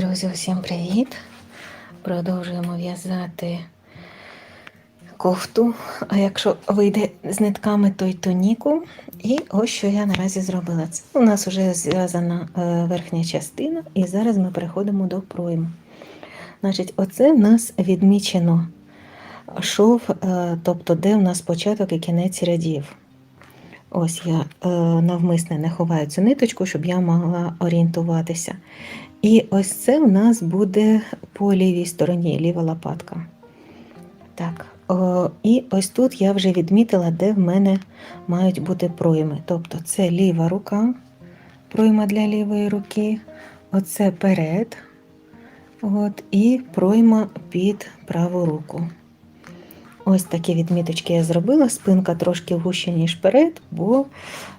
Друзі, усім привіт! Продовжуємо в'язати кофту. А якщо вийде з нитками, то й тоніку. І ось що я наразі зробила. Це у нас вже зв'язана е, верхня частина, і зараз ми переходимо до пройму. Значить, оце в нас відмічено шов, е, тобто де в нас початок і кінець рядів. Ось я е, навмисне не ховаю цю ниточку, щоб я могла орієнтуватися. І ось це в нас буде по лівій стороні, ліва лопатка. Так, о, і ось тут я вже відмітила, де в мене мають бути пройми. Тобто це ліва рука, пройма для лівої руки, оце перед, от, і пройма під праву руку. Ось такі відміточки я зробила. Спинка трошки вужча, ніж перед, бо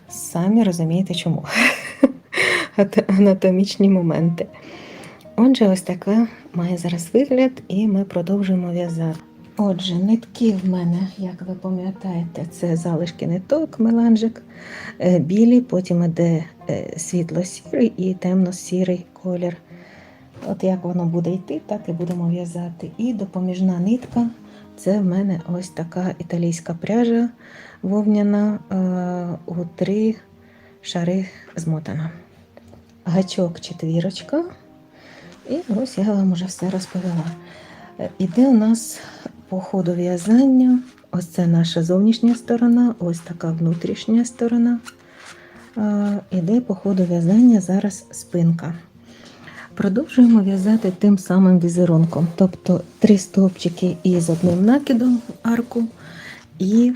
самі розумієте чому. Анатомічні моменти. Отже, ось така має зараз вигляд, і ми продовжуємо в'язати. Отже, нитки в мене, як ви пам'ятаєте, це залишки ниток, меланжик, е, білі, потім іде е, світло-сірий і темно-сірий колір. От як воно буде йти, так і будемо в'язати. І допоміжна нитка це в мене ось така італійська пряжа вовняна е, у три шари змотана. Гачок четвірочка. І ось я вам вже все розповіла. Е, Іде у нас по ходу в'язання. Ось це наша зовнішня сторона, ось така внутрішня сторона. Іде по ходу в'язання зараз спинка. Продовжуємо в'язати тим самим візерунком, тобто три стовпчики із одним накидом в арку, і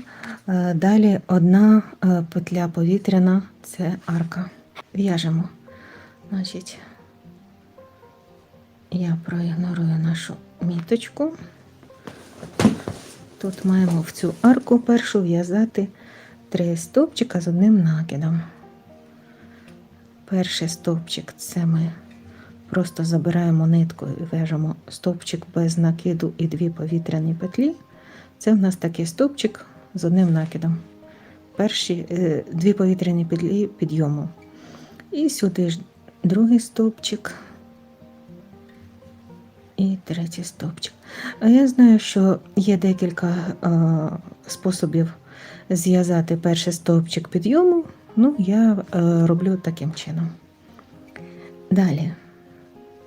е, далі одна е, петля повітряна це арка. В'яжемо. Значить, я проігнорую нашу міточку. Тут маємо в цю арку першу в'язати три стовпчика з одним накидом. Перший стовпчик це ми просто забираємо нитку і в'яжемо стовпчик без накиду і дві повітряні петлі. Це в нас такий стовпчик з одним накидом. Перші е, дві повітряні петлі підйому. І сюди ж другий стовпчик і третій стовпчик. А я знаю, що є декілька е, способів зв'язати перший стовпчик підйому. Ну, я е, роблю таким чином. Далі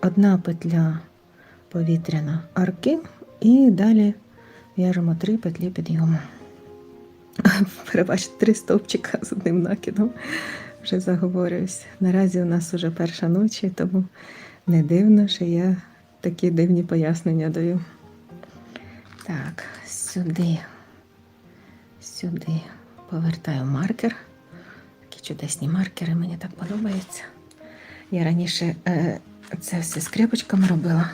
одна петля повітряна арки, і далі в'яжемо три петлі підйому. Перебачте, три стовпчика з одним накидом. Вже заговорююсь. Наразі у нас уже перша ночі, тому не дивно, що я такі дивні пояснення даю. Так, сюди, сюди повертаю маркер. Такі чудесні маркери, мені так подобаються. Я раніше е, це все скрепочками робила.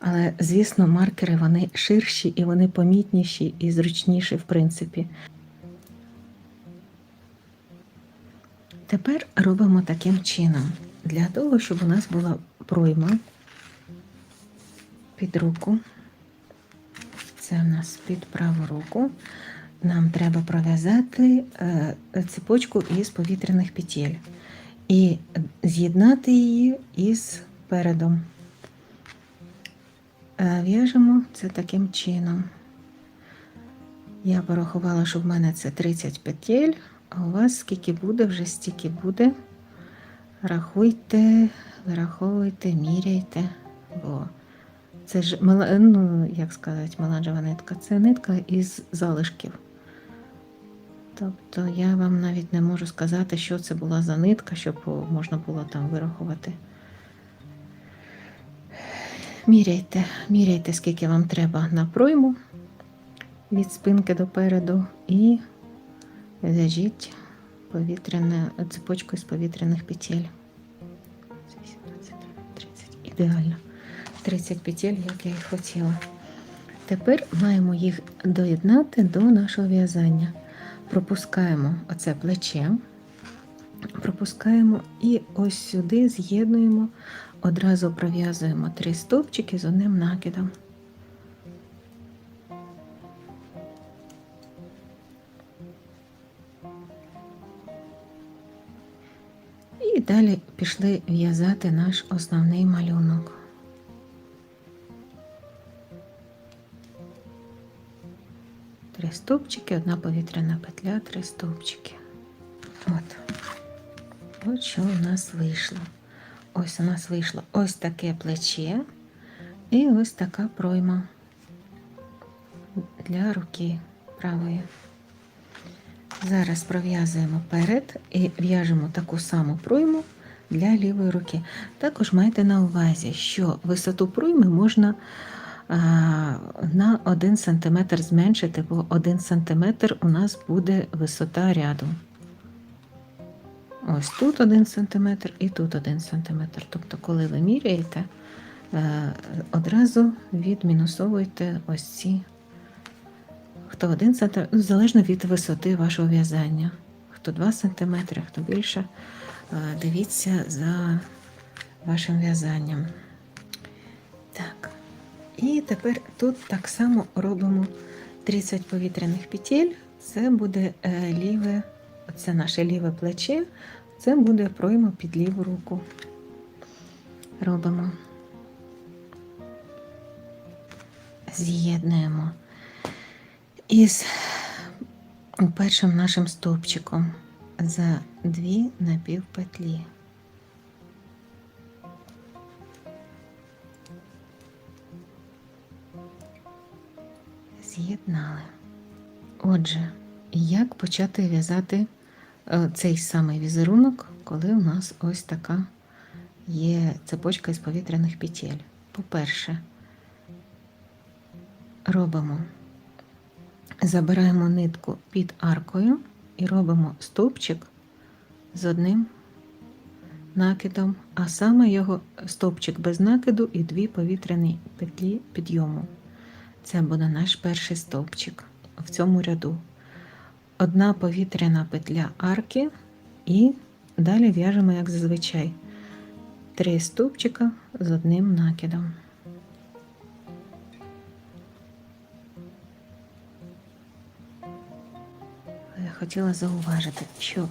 Але, звісно, маркери вони ширші і вони помітніші і зручніші, в принципі. Тепер робимо таким чином. Для того, щоб у нас була пройма під руку, це у нас під праву руку, нам треба пров'язати е, цепочку із повітряних петель і з'єднати її із передом. Е, В'яжемо це таким чином. Я порахувала, що в мене це 30 петель, а у вас скільки буде, вже стільки буде. Рахуйте, вираховуйте, міряйте, бо це ж ну, як сказати, меланжева нитка, це нитка із залишків. Тобто я вам навіть не можу сказати, що це була за нитка, щоб можна було там вирахувати. Міряйте, міряйте, скільки вам треба на пройму від спинки до переду, і в'яжіть цепочку з повітряних петель. 30, ідеально. 30 петель, як я і хотіла. Тепер маємо їх доєднати до нашого в'язання. Пропускаємо оце плече, пропускаємо і ось сюди з'єднуємо, одразу пров'язуємо три стовпчики з одним накидом. Далі пішли в'язати наш основний малюнок. Три стовпчики, одна повітряна петля, три стовпчики. От. От що у нас вийшло. Ось у нас вийшло ось таке плече і ось така пройма для руки правої. Зараз пров'язуємо перед і в'яжемо таку саму пройму для лівої руки. Також майте на увазі, що висоту пройми можна на 1 см зменшити, бо 1 см у нас буде висота ряду. Ось тут 1 см і тут 1 см. Тобто, коли ви міряєте, е, одразу відмінусовуйте ось ці хто 1 см, ну, залежно від висоти вашого в'язання. Хто 2 см, хто більше. Е, Дивіться за вашим в'язанням. Так. І тепер тут так само робимо 30 повітряних петель. Це буде е, ліве, це наше ліве плече, це буде пройма під ліву руку. Робимо. З'єднуємо із першим нашим стовпчиком за дві напівпетлі. З'єднали. Отже, як почати в'язати е, цей самий візерунок, коли у нас ось така є цепочка із повітряних петель? По-перше, робимо забираємо нитку під аркою і робимо стовпчик з одним накидом, а саме його стовпчик без накиду і дві повітряні петлі підйому. Це буде наш перший стовпчик в цьому ряду. Одна повітряна петля арки, і далі в'яжемо, як зазвичай, три стовпчика з одним накидом. Хотіла зауважити, що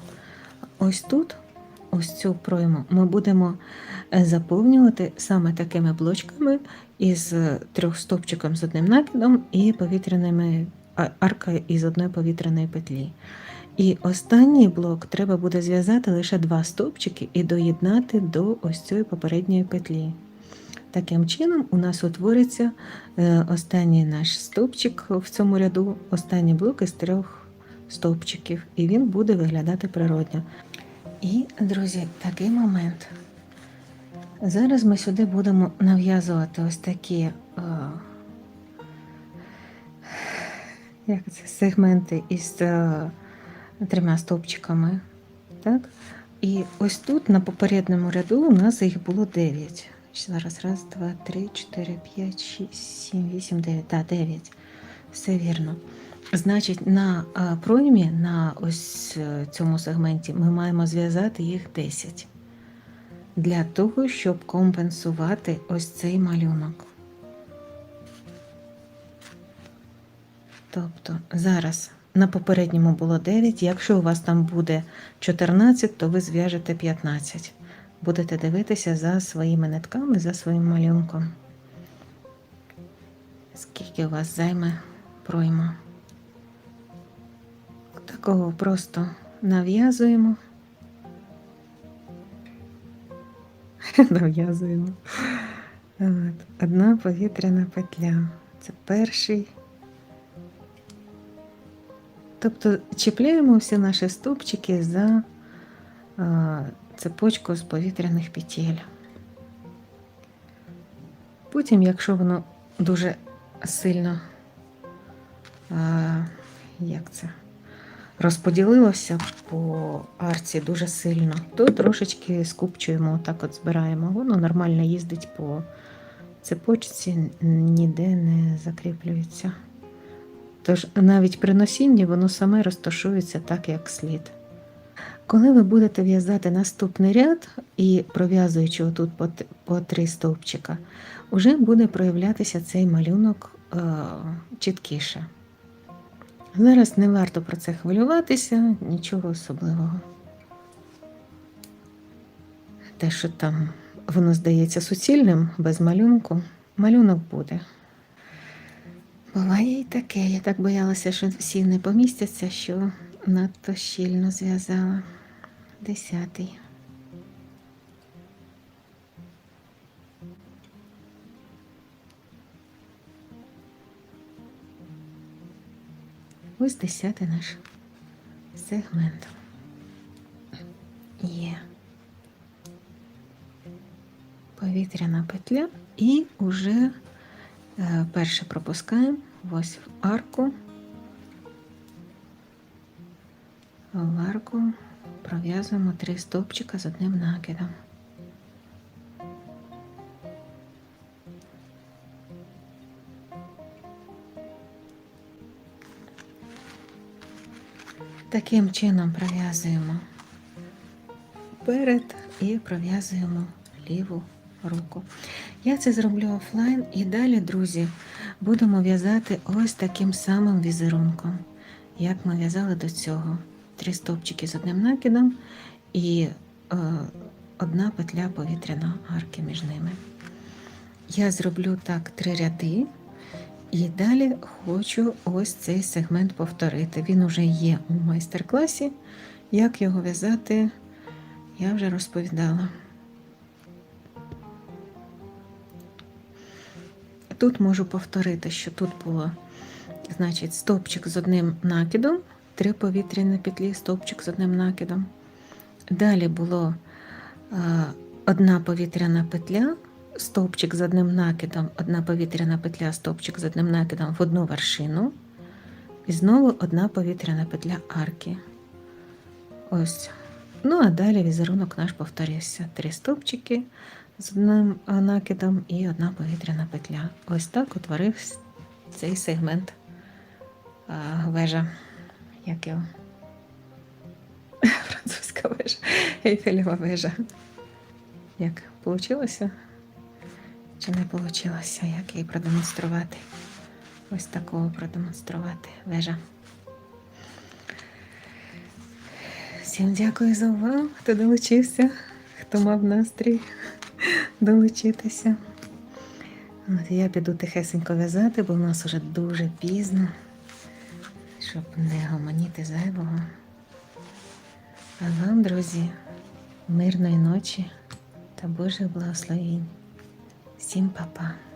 ось тут, ось цю пройму, ми будемо е, заповнювати саме такими блочками із е, трьох стовпчиком з одним накидом і повітряними арка із одної повітряної петлі. І останній блок треба буде зв'язати лише два стовпчики і доєднати до ось цієї попередньої петлі. Таким чином, у нас утвориться е, останній наш стовпчик в цьому ряду, останній блок із трьох стовпчиків, і він буде виглядати природньо. І, друзі, такий момент. Зараз ми сюди будемо нав'язувати ось такі е, як це, сегменти із е, трьома стовпчиками. Так? І ось тут на попередньому ряду у нас їх було 9. Зараз раз, два, три, чотири, п'ять, шість, сім, вісім, дев'ять. Так, 9. Все вірно. Значить, на а, проймі, на ось е, цьому сегменті, ми маємо зв'язати їх 10 для того, щоб компенсувати ось цей малюнок. Тобто зараз на попередньому було 9, якщо у вас там буде 14, то ви зв'яжете 15. Будете дивитися за своїми нитками, за своїм малюнком. Скільки у вас займе пройма? Такого просто нав'язуємо. Нав'язуємо. Одна повітряна петля. Це перший. Тобто чіпляємо всі наші стовпчики за цепочку з повітряних петель. Потім, якщо воно дуже сильно, як це, розподілилося по арці дуже сильно, то трошечки скупчуємо, так от збираємо. Воно нормально їздить по цепочці, ніде не закріплюється. Тож навіть при носінні воно саме розташується так, як слід. Коли ви будете в'язати наступний ряд і пров'язуючи отут по, три стовпчика, вже буде проявлятися цей малюнок е, чіткіше. Зараз не варто про це хвилюватися, нічого особливого. те, що там воно здається суцільним, без малюнку, малюнок буде. Буває і таке. Я так боялася, що всі не помістяться, що надто щільно зв'язала. Десятий. Ось десятий наш сегмент. Є повітряна петля і вже е, перше пропускаємо ось в арку. В арку пров'язуємо три стовпчика з одним накидом. Таким чином пров'язуємо перед і пров'язуємо ліву руку. Я це зроблю офлайн і далі, друзі, будемо в'язати ось таким самим візерунком, як ми в'язали до цього. Три стовпчики з одним накидом і е, одна петля повітряної арки між ними. Я зроблю так три ряди. І далі хочу ось цей сегмент повторити. Він уже є у майстер-класі. Як його в'язати, я вже розповідала. Тут можу повторити, що тут було значить, стовпчик з одним накидом, три повітряні петлі, стовпчик з одним накидом. Далі було одна повітряна петля, стовпчик з одним накидом, одна повітряна петля, стовпчик з одним накидом в одну вершину. І знову одна повітряна петля арки. Ось. Ну, а далі візерунок наш повторився. Три стовпчики з одним накидом і одна повітряна петля. Ось так утворив цей сегмент вежа. Як його? Французька вежа, Ейфелева вежа. Як вийшло? Чи не вийшло, як її продемонструвати? Ось такого продемонструвати вежа. Всім дякую за увагу, хто долучився, хто мав настрій долучитися. От я піду тихесенько в'язати, бо в нас уже дуже пізно, щоб не гомоніти зайвого. А вам, друзі, мирної ночі та Божих благословінь. Всім па-па.